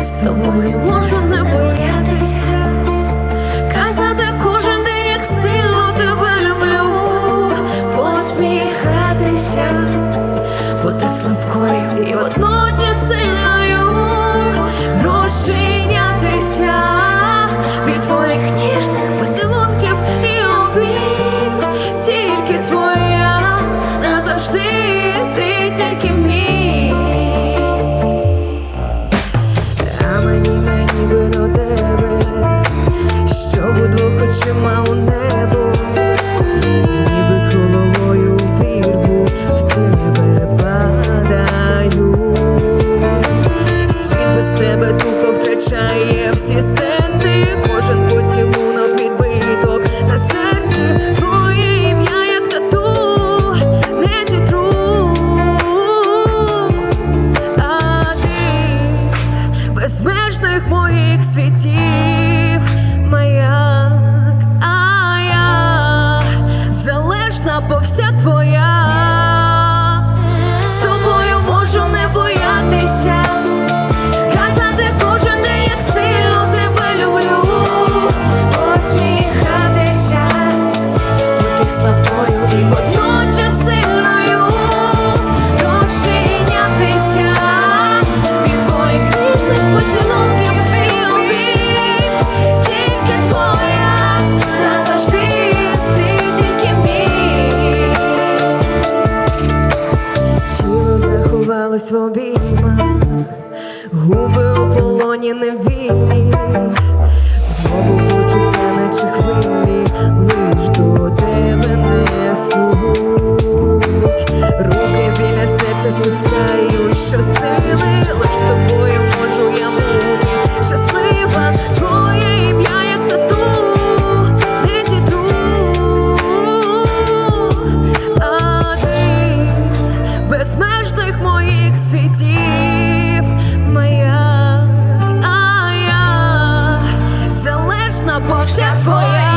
з тобою можу не боятися, казати кожен день, як сильно тебе люблю, посміхатися, бути слабкою і водночас. очима у небо, ніби з головою у прірву в тебе падаю, світ без тебе тупо втрачає всі сили в обіймах, губи у полоні невільні, знову хочеться наче хвилі, лиш до тебе не руки біля серця стискаю, що сили лиш тобі. What's Boże Twoje